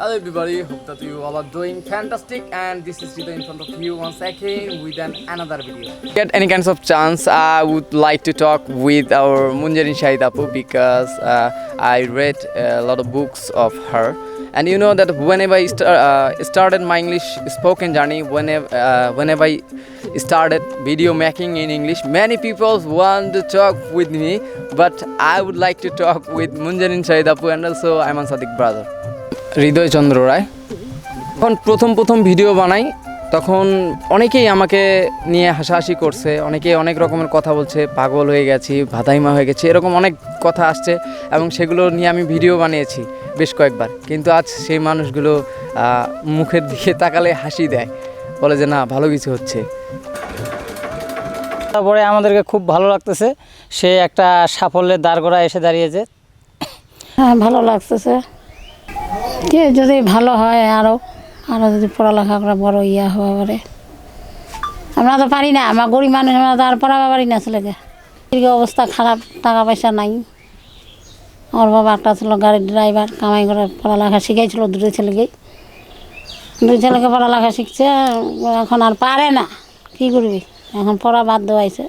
Hello everybody, hope that you all are doing fantastic and this is Rita in front of you once again with an another video. Get any kinds of chance, I would like to talk with our Munjarin Shahid Apu because uh, I read a lot of books of her and you know that whenever I uh, started my English spoken journey, whenever, uh, whenever I started video making in English, many people want to talk with me but I would like to talk with Munjarin Shahid Apu and also Ayman Sadiq brother. হৃদয় চন্দ্র রায়। যখন প্রথম প্রথম video বানাই তখন অনেকেই আমাকে নিয়ে হাসাহাসি করছে অনেকেই অনেক রকমের কথা বলছে পাগল হয়ে গেছি ভাদাইমা হয়ে গেছি এরকম অনেক কথা আসছে এবং সেগুলো নিয়ে আমি ভিডিও বানিয়েছি বেশ কয়েকবার। কিন্তু আজ সেই মানুষগুলো মুখের দিকে তাকালে হাসি দেয় বলে যে না ভালো কিছু হচ্ছে। তারপরে আমাদেরকে খুব ভালো লাগতেছে সে একটা সাফল্যের দাঁড়গোড়া এসে দাঁড়িয়েছে। হ্যাঁ ভালো লাগতেছে। কে যদি ভালো হয় আরও আরও যদি পড়ালেখা করা বড় ইয়া হওয়া পারে। আমরা তো পারি না, আমার গরিব মানুষ, আমরা তো আর পড়াবা পারি না ছেলেকে। অবস্থা খারাপ টাকা পয়সা নাই। আমার বাবা একটা ছিল গাড়ির ড্রাইভার কামাই করে পড়ালেখা শিখাইছিল দুটো ছেলেকে। দুই ছেলেকে পড়ালেখা শিখছে, এখন আর পারে না, কি করবি? এখন পড়া বাদ দেওয়াইছে